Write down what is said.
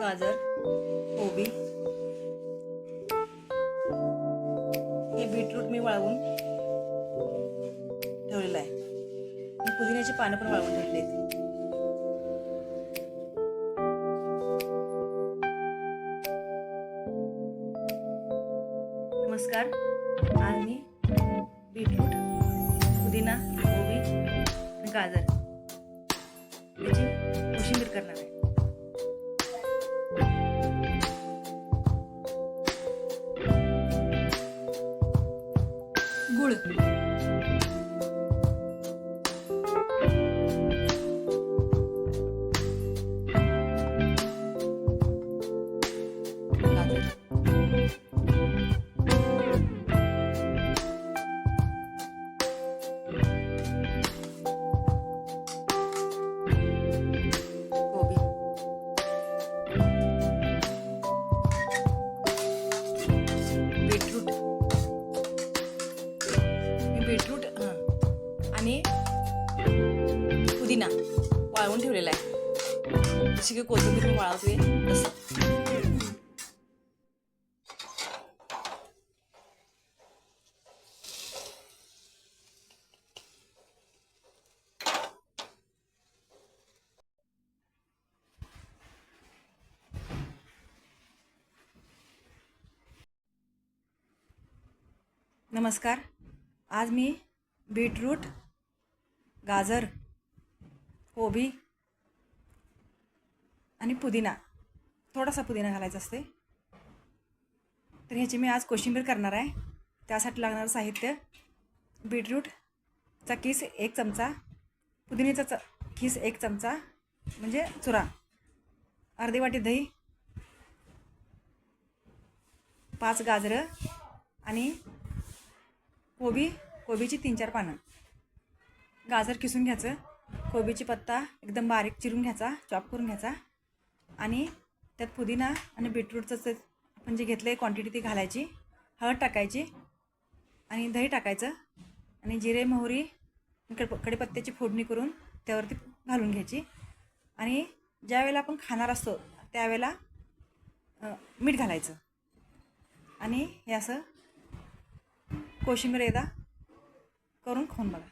गाजर कोबी. हे बीटरूट मी वाळवून ठेवलेलं आहे. मी पुदिन्याची पानं पण वाळवून ठेवली आहेत. नमस्कार. आज मी बीटरूट पुदिना कोबी आणि गाजर करणार आहे. गुळ. पुदिना वाळवून ठेवलेला आहे. जशी की कोथिंबीर मी वाळवते तसं नमस्कार. आज मी बीटरूट गाजर कोबी आणि पुदिना. थोडासा पुदिना घालायचा असते तर ह्याची मी आज कोशिंबीर करणार आहे. त्यासाठी लागणारं साहित्य बीटरूटचा किस एक चमचा पुदिन्याचा च किस एक चमचा म्हणजे चुरा अर्धी वाटी दही पाच गाजरं आणि कोबी कोबीची तीन चार पानं. गाजर किसून घ्यायचं. कोबीची पत्ता एकदम बारीक चिरून घ्यायचा चॉप करून घ्यायचा. आणि त्यात पुदिना आणि बीटरूटचं आपण जे घेतलं आहे क्वांटिटी ती घालायची. हळद टाकायची आणि दही टाकायचं. आणि जिरे मोहरी कड कडीपत्त्याची फोडणी करून त्यावरती घालून घ्यायची. आणि ज्या वेळेला आपण खाणार असतो त्यावेळेला मीठ घालायचं. आणि हे असं कोशिंबीर एकदा करून खाऊन बघा.